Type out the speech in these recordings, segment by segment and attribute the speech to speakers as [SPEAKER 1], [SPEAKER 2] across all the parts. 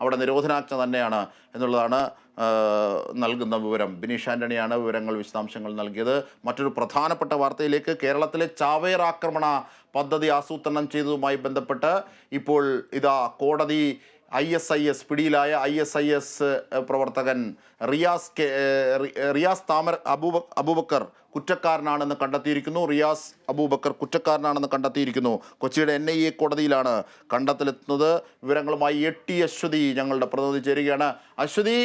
[SPEAKER 1] അവിടെ നിരോധനാജ്ഞ തന്നെയാണ് എന്നുള്ളതാണ് നൽകുന്ന വിവരം. ബിനീഷ് ആന്റണിയാണ് വിവരങ്ങൾ വിശദാംശങ്ങൾ നൽകിയത്. മറ്റൊരു പ്രധാനപ്പെട്ട വാർത്തയിലേക്ക് കേരളത്തിലെ ചാവേർ ആക്രമണ പദ്ധതി ആസൂത്രണം ചെയ്തതുമായി ബന്ധപ്പെട്ട് ഇപ്പോൾ ഇതാ കോടതി ഐ എസ് ഐ എസ് പിടിയിലായ ഐ എസ് ഐ എസ് പ്രവർത്തകൻ റിയാസ് റിയാസ് താമർ അബൂബ അബൂബക്കർ കുറ്റക്കാരനാണെന്ന് കണ്ടെത്തിയിരിക്കുന്നു. റിയാസ് അബൂബക്കർ കുറ്റക്കാരനാണെന്ന് കണ്ടെത്തിയിരിക്കുന്നു. കൊച്ചിയുടെ എൻ ഐ എ കോടതിയിലാണ് കണ്ടെത്തലെത്തുന്നത് വിവരങ്ങളുമായി എ ടി അശ്വതി ഞങ്ങളുടെ പ്രതിനിധി ചേരുകയാണ്. അശ്വതി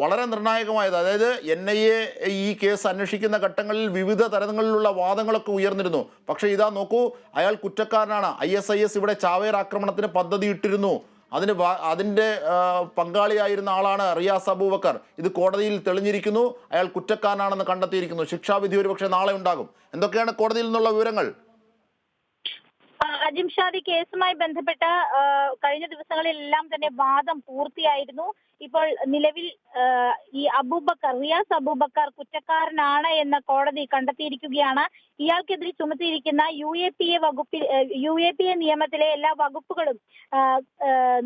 [SPEAKER 1] വളരെ നിർണായകമായത്. അതായത് എൻ ഐ എ ഈ കേസ് അന്വേഷിക്കുന്ന ഘട്ടങ്ങളിൽ വിവിധ തരങ്ങളിലുള്ള വാദങ്ങളൊക്കെ ഉയർന്നിരുന്നു. പക്ഷേ ഇതാ നോക്കൂ അയാൾ കുറ്റക്കാരനാണ്. ഐ എസ് ഐ എസ് ഇവിടെ ചാവേർ ആക്രമണത്തിന് പദ്ധതി ഇട്ടിരുന്നു അതിന് അതിന്റെ പങ്കാളിയായിരുന്ന ആളാണ് റിയാസ് അബൂബക്കർ. ഇത് കോടതിയിൽ തെളിഞ്ഞിരിക്കുന്നു. അയാൾ കുറ്റക്കാരനാണെന്ന് കണ്ടെത്തിയിരിക്കുന്നു. ശിക്ഷാവിധി ഒരുപക്ഷെ നാളെ ഉണ്ടാകും. എന്തൊക്കെയാണ് കോടതിയിൽ നിന്നുള്ള വിവരങ്ങൾ?
[SPEAKER 2] ആ, അജിംഷാദി കേസുമായി ബന്ധപ്പെട്ട കഴിഞ്ഞ ദിവസങ്ങളിലെല്ലാം തന്നെ വാദം പൂർത്തിയായിരുന്നു. ഇപ്പോൾ നിലവിൽ ഈ അബൂബക്കർ റിയാസ് അബൂബക്കർ കുറ്റക്കാരനാണ് എന്ന് കോടതി കണ്ടെത്തിയിരിക്കുകയാണ്. ഇയാൾക്കെതിരെ ചുമത്തിയിരിക്കുന്ന യു എ പി എ വകുപ്പിൽ യു എ പി എ നിയമത്തിലെ എല്ലാ വകുപ്പുകളും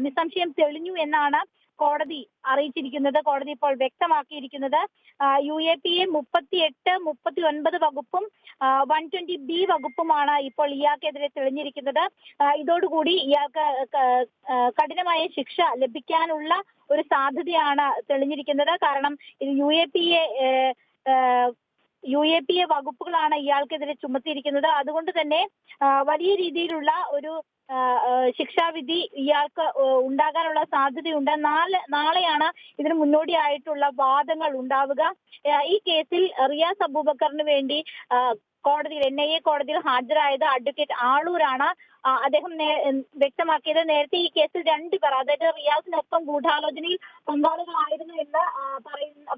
[SPEAKER 2] നിസ്സംശയം തെളിഞ്ഞു എന്നാണ് കോടതി അറിയിച്ചിരിക്കുന്നത് കോടതി ഇപ്പോൾ വ്യക്തമാക്കിയിരിക്കുന്നത്. യു എ പി എ മുപ്പത്തി എട്ട് മുപ്പത്തി ഒൻപത് വകുപ്പും വൺ ട്വന്റി ബി വകുപ്പുമാണ് ഇപ്പോൾ ഇയാൾക്കെതിരെ തെളിഞ്ഞിരിക്കുന്നത്. ആ, ഇതോടുകൂടി ഇയാൾക്ക് കഠിനമായ ശിക്ഷ ലഭിക്കാനുള്ള ഒരു സാധ്യതയാണ് തെളിഞ്ഞിരിക്കുന്നത്. കാരണം ഇത് U A P A U A P A വകുപ്പുകളാണ് ഇയാൾക്കെതിരെ ചുമത്തിയിരിക്കുന്നത്. അതുകൊണ്ട് തന്നെ വലിയ രീതിയിലുള്ള ഒരു ശിക്ഷാവിധി ഇയാൾക്ക് ഉണ്ടാകാനുള്ള സാധ്യതയുണ്ട്. നാളെ നാളെയാണ് ഇതിന് മുന്നോടിയായിട്ടുള്ള വാദങ്ങൾ ഉണ്ടാവുക. ഈ കേസിൽ റിയാസ് അബൂബക്കറിന് വേണ്ടി കോടതിയിൽ എൻ ഐ എ കോടതിയിൽ ഹാജരായത് അഡ്വക്കേറ്റ് ആളൂരാണ്. അദ്ദേഹം വ്യക്തമാക്കിയത് നേരത്തെ ഈ കേസിൽ രണ്ടുപേർ അതായത് റിയാസിനൊപ്പം ഗൂഢാലോചനയിൽ പങ്കാളികളായിരുന്നു എന്ന്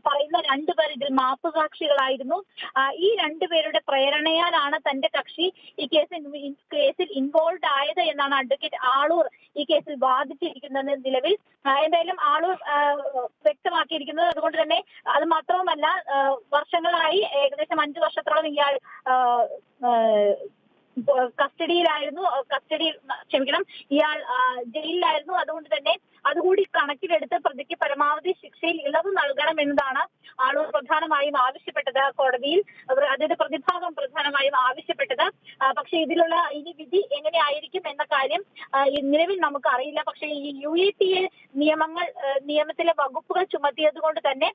[SPEAKER 2] പറയുന്ന രണ്ടു രണ്ടുപേർ ഇതിൽ മാപ്പുസാക്ഷികളായിരുന്നു. ആ, ഈ രണ്ടുപേരുടെ പ്രേരണയാലാണ് തന്റെ കക്ഷി ഈ കേസിൽ കേസിൽ ഇൻവോൾവ് ആയത് എന്നാണ് അഡ്വക്കേറ്റ് ആളൂർ ഈ കേസിൽ വാദിച്ചിരിക്കുന്നത് നിലവിൽ. എന്തായാലും ആളൂർ വ്യക്തമാക്കിയിരിക്കുന്നത് അതുകൊണ്ട് തന്നെ അത് മാത്രവുമല്ല വർഷങ്ങളായി ഏകദേശം അഞ്ചു വർഷത്തോളം ഇയാൾ കസ്റ്റഡിയിലായിരുന്നു കസ്റ്റഡി ക്ഷമിക്കണം ഇയാൾ ജയിലിലായിരുന്നു. അതുകൊണ്ട് തന്നെ അതുകൂടി കണക്കിലെടുത്ത് പ്രതിക്ക് പരമാവധി ശിക്ഷയിൽ ഇളവ് നൽകണം എന്നതാണ് ആളൂർ പ്രധാനമായും ആവശ്യപ്പെട്ടത് കോടതിയിൽ അതിന്റെ പ്രതിഭാഗം പ്രധാനമായും ആവശ്യപ്പെട്ടത്. പക്ഷേ ഇതിലുള്ള ഇനി വിധി എങ്ങനെയായിരിക്കും എന്ന കാര്യം നിലവിൽ നമുക്ക് അറിയില്ല പക്ഷേ ഈ യു എ പി എ നിയമങ്ങൾ നിയമത്തിലെ വകുപ്പുകൾ ചുമത്തിയത് കൊണ്ട് തന്നെ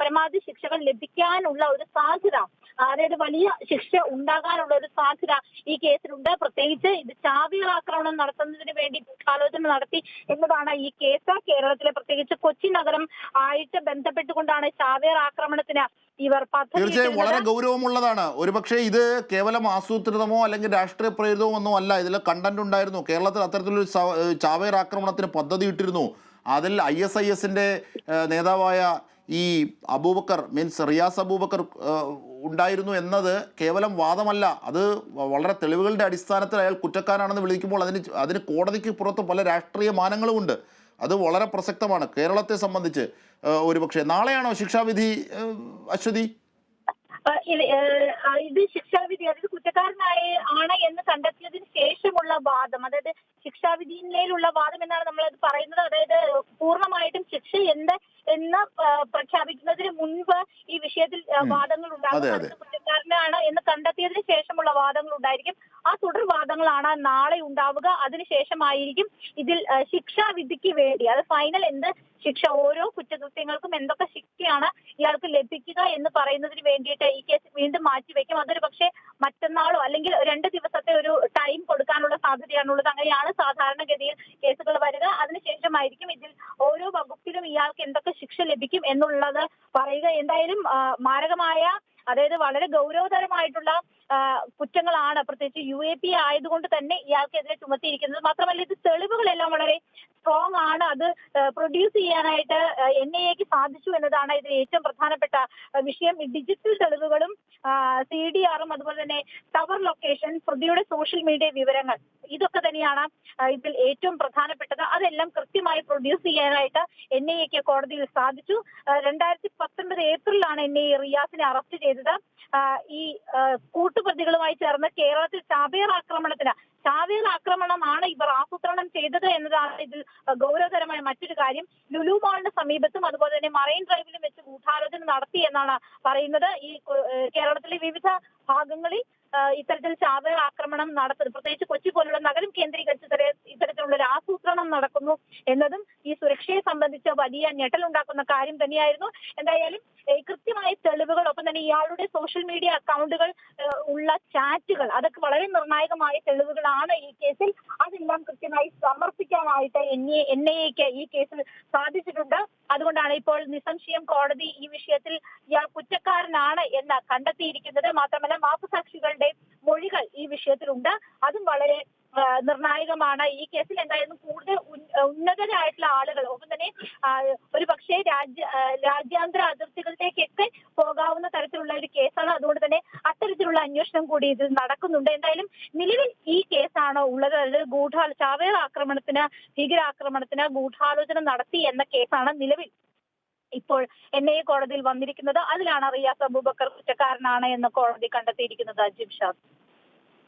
[SPEAKER 2] പരമാവധി ശിക്ഷകൾ ലഭിക്കാനുള്ള ഒരു സാധ്യത അതായത് വലിയ ശിക്ഷ ഉണ്ടാകാനുള്ള ഒരു സാധ്യത ഈ കേസിലുണ്ട്. പ്രത്യേകിച്ച് ഇത് ചാവികൾ ആക്രമണം നടത്തുന്നതിന് വേണ്ടി ഗൂഢാലോചന നടത്തി എന്നതാണ് ഈ കേസ്. കേരളത്തിലെ പ്രത്യേകിച്ച് കൊച്ചി നഗരം ആയിട്ട് ബന്ധപ്പെട്ടുകൊണ്ടാണ് ചാവേർ ആക്രമണത്തിന് ഇവർ
[SPEAKER 1] തീർച്ചയായും വളരെ ഗൗരവമുള്ളതാണ്. ഒരുപക്ഷെ ഇത് കേവലം ആസൂത്രിതമോ അല്ലെങ്കിൽ രാഷ്ട്രീയ പ്രേരിതമോ ഒന്നും അല്ല. ഇതിൽ കണ്ടന്റ് ഉണ്ടായിരുന്നു. കേരളത്തിൽ അത്തരത്തിലൊരു ചാവേർ ആക്രമണത്തിന് പദ്ധതി ഇട്ടിരുന്നു. അതിൽ ഐ എസ് ഐ എസിന്റെ നേതാവായ ഈ അബൂബക്കർ മീൻസ് റിയാസ് അബൂബക്കർ ഉണ്ടായിരുന്നു എന്നത് കേവലം വാദമല്ല. അത് വളരെ തെളിവുകളുടെ അടിസ്ഥാനത്തിൽ അയാൾ കുറ്റക്കാരാണെന്ന് വിളിക്കുമ്പോൾ അതിന് അതിന് കോടതിക്ക് പുറത്ത് പല രാഷ്ട്രീയ മാനങ്ങളുമുണ്ട് അത് വളരെ പ്രസക്തമാണ്. കേരളത്തെ സംബന്ധിച്ച് ഒരുപക്ഷെ. നാളെയാണോ ശിക്ഷാവിധി അശ്വതി?
[SPEAKER 2] ഇത് ശിക്ഷാവിധി അതായത് കുറ്റക്കാരനായ ആണ് എന്ന് കണ്ടെത്തിയതിന് ശേഷമുള്ള വാദം. അതായത് ശിക്ഷാവിധിയിലുള്ള വാദം എന്നാണ് നമ്മൾ അത് പറയുന്നത്. അതായത് പൂർണമായിട്ടും ശിക്ഷ എന്ത് പ്രഖ്യാപിക്കുന്നതിന് മുൻപ് ഈ വിഷയത്തിൽ വാദങ്ങൾ ഉണ്ടാകും. കുറ്റക്കാരനാണ് എന്ന് കണ്ടെത്തിയതിന് ശേഷമുള്ള വാദങ്ങൾ ഉണ്ടായിരിക്കും. ആ തുടർ വാദങ്ങളാണ് നാളെ ഉണ്ടാവുക. അതിനുശേഷമായിരിക്കും ഇതിൽ ശിക്ഷാവിധിക്ക് വേണ്ടി അത് ഫൈനൽ എന്ത് ശിക്ഷ ഓരോ കുറ്റകൃത്യങ്ങൾക്കും എന്തൊക്കെ ശിക്ഷയാണ് ഇയാൾക്ക് ലഭിക്കുക എന്ന് പറയുന്നതിന് വേണ്ടിയിട്ട് ഈ കേസ് വീണ്ടും മാറ്റിവെക്കും. അതൊരു പക്ഷേ മറ്റന്നാളോ അല്ലെങ്കിൽ രണ്ട് ദിവസത്തെ ഒരു ടൈം കൊടുക്കാനുള്ള സാധ്യതയാണുള്ളത്. അങ്ങനെയാണ് സാധാരണഗതിയിൽ കേസുകൾ വരിക. അതിനുശേഷമായിരിക്കും ഇതിൽ ഓരോ വകുപ്പിലും ഇയാൾക്ക് എന്തൊക്കെ ശിക്ഷ ലഭിക്കും എന്നുള്ളത് പറയുക. എന്തായാലും മാരകമായ അതായത് വളരെ ഗൗരവതരമായിട്ടുള്ള കുറ്റങ്ങളാണ് പ്രത്യേകിച്ച് യു എ പി ആയതുകൊണ്ട് തന്നെ ഇയാൾക്കെതിരെ ചുമത്തിയിരിക്കുന്നത്. മാത്രമല്ല ഇത് തെളിവുകളെല്ലാം വളരെ സ്ട്രോങ് ആണ്. അത് പ്രൊഡ്യൂസ് ചെയ്യാനായിട്ട് എൻ ഐ എക്ക് സാധിച്ചു എന്നതാണ് ഇതിൽ ഏറ്റവും പ്രധാനപ്പെട്ട വിഷയം. ഡിജിറ്റൽ തെളിവുകളും സി ഡി ആറും അതുപോലെ തന്നെ ടവർ ലൊക്കേഷൻ പ്രതിയുടെ സോഷ്യൽ മീഡിയ വിവരങ്ങൾ ഇതൊക്കെ തന്നെയാണ് ഇതിൽ ഏറ്റവും പ്രധാനപ്പെട്ടത്. അതെല്ലാം കൃത്യമായി പ്രൊഡ്യൂസ് ചെയ്യാനായിട്ട് എൻ ഐ എക്ക് കോടതിയിൽ സാധിച്ചു. രണ്ടായിരത്തി പത്തൊൻപത് ഏപ്രിലാണ് എൻ ഐ റിയാസിനെ അറസ്റ്റ് ചെയ്തത്. ഈ കൂട്ടുപ്രതികളുമായി ചേർന്ന് കേരളത്തിൽ ചാബേർ ആക്രമണത്തിന് ചാവേർ ആക്രമണമാണ് ഇവർ ആസൂത്രണം ചെയ്തത് എന്നതാണ് ഇതിൽ ഗൗരവതരമായ മറ്റൊരു കാര്യം. ലുലു മാളിന് സമീപത്തും അതുപോലെ തന്നെ മറൈൻ ഡ്രൈവിലും വെച്ച് ഗൂഢാലോചന നടത്തി എന്നാണ് പറയുന്നത്. ഈ കേരളത്തിലെ വിവിധ ഭാഗങ്ങളിൽ ഇത്തരത്തിൽ ചാവേർ ആക്രമണം നടത്തുന്നത് പ്രത്യേകിച്ച് കൊച്ചി പോലുള്ള നഗരം കേന്ദ്രീകരിച്ച് ഇത്തരത്തിലുള്ള ഒരു ആസൂത്രണം നടക്കുന്നു എന്നതും ഈ സുരക്ഷയെ സംബന്ധിച്ച് വലിയ ഞെട്ടലുണ്ടാക്കുന്ന കാര്യം തന്നെയായിരുന്നു. എന്തായാലും കൃത്യമായ തെളിവുകൾ ഒപ്പം തന്നെ ഇയാളുടെ സോഷ്യൽ മീഡിയ അക്കൗണ്ടുകൾ ഉള്ള ചാറ്റുകൾ അതൊക്കെ വളരെ നിർണായകമായ തെളിവുകളാണ് ഈ കേസിൽ. അതെല്ലാം കൃത്യമായി സമർപ്പിക്കാനായിട്ട് എൻ എൻ ഐ എക്ക് ഈ കേസിൽ സാധിച്ചിട്ടുണ്ട്. അതുകൊണ്ടാണ് ഇപ്പോൾ നിസ്സംശയം കോടതി ഈ വിഷയത്തിൽ ഇയാൾ കുറ്റക്കാരനാണ് എന്ന് കണ്ടെത്തിയിരിക്കുന്നത്. മാത്രമല്ല മാപ്പുസാക്ഷികളുടെ മൊഴികൾ ഈ വിഷയത്തിലുണ്ട്. അതും വളരെ നിർണായകമാണ്. ഈ കേസിൽ എന്തായാലും കൂടുതൽ ഉന്ന- ഉന്നതരായിട്ടുള്ള ആളുകൾ ഒപ്പം തന്നെ ഒരു പക്ഷേ രാജ്യ രാജ്യാന്തര അതിർത്തികളിലേക്കൊക്കെ പോകാവുന്ന തരത്തിലുള്ള ഒരു കേസാണ്. അതുകൊണ്ട് അന്വേഷണം കൂടി ഇതിൽ നടക്കുന്നുണ്ട്. എന്തായാലും നിലവിൽ ഈ കേസാണോ ഉള്ളത്? അതായത് ഗൂഢാ ചാവേർ ആക്രമണത്തിന് ഭീകരാക്രമണത്തിന് ഗൂഢാലോചന നടത്തി എന്ന കേസാണ് നിലവിൽ ഇപ്പോൾ എൻ ഐ കോടതിയിൽ വന്നിരിക്കുന്നത്. അതിലാണ് റിയാസ് അബൂബക്കർ കുറ്റക്കാരനാണ് എന്ന് കോടതി കണ്ടെത്തിയിരിക്കുന്നത് അജിബ് ഷാദ്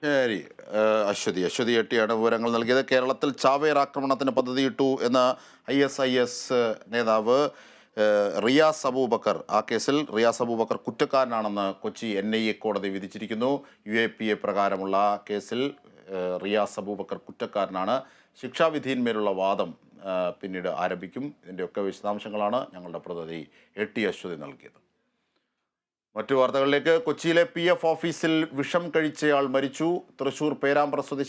[SPEAKER 1] ശരി. അശ്വതി. അശ്വതി എട്ടിയാണ് വിവരങ്ങൾ നൽകിയത്. കേരളത്തിൽ ചാവേർ ആക്രമണത്തിന് പദ്ധതിയിട്ടു എന്ന ഐ എസ് ഐ എസ് നേതാവ് റിയാസ് അബൂബക്കർ. ആ കേസിൽ റിയാസ് അബൂബക്കർ കുറ്റക്കാരനാണെന്ന് കൊച്ചി എൻ ഐ എ കോടതി വിധിച്ചിരിക്കുന്നു. യു എ പി എ പ്രകാരമുള്ള കേസിൽ റിയാസ് അബൂബക്കർ കുറ്റക്കാരനാണ്. ശിക്ഷാവിധിയിന്മേലുള്ള വാദം പിന്നീട് ആരംഭിക്കും. ഇതിന്റെയൊക്കെ വിശദാംശങ്ങളാണ് ഞങ്ങളുടെ പ്രതിനിധി എ ടി അശ്വതി നൽകിയത്. മറ്റു വാർത്തകളിലേക്ക്. കൊച്ചിയിലെ പി എഫ് ഓഫീസിൽ വിഷം കഴിച്ചയാൾ മരിച്ചു. തൃശൂർ പേരാമ്പ്ര സ്വദേശി